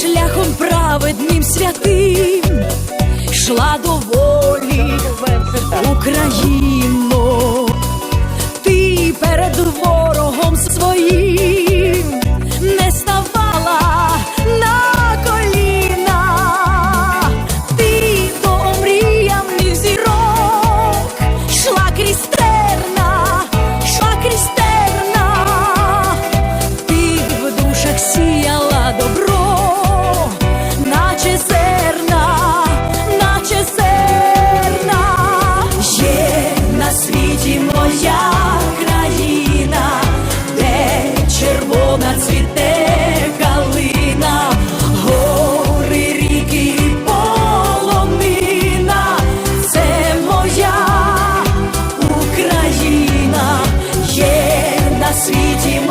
шляхом праведним святим йшла до волі Україно, ти перед ворогом своїм. 奇迹。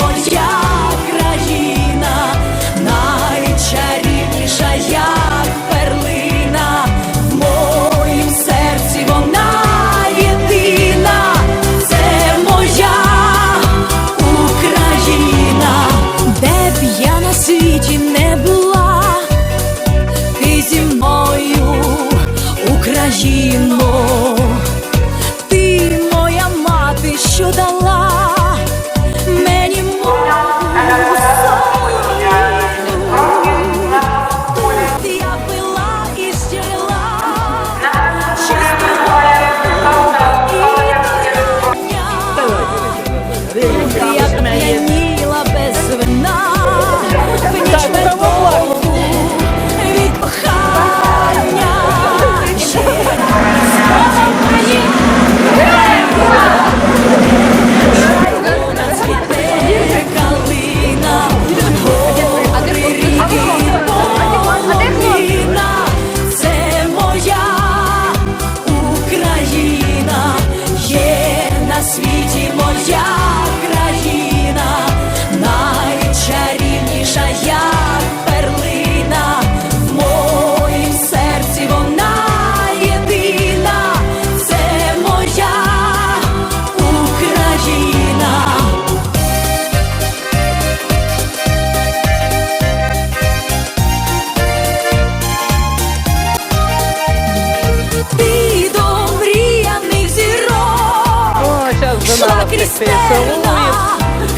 Шла Крістерна,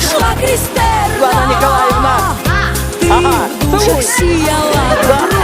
шла Крістерна, Слава Николаївна, ага, ти дуже сіяла.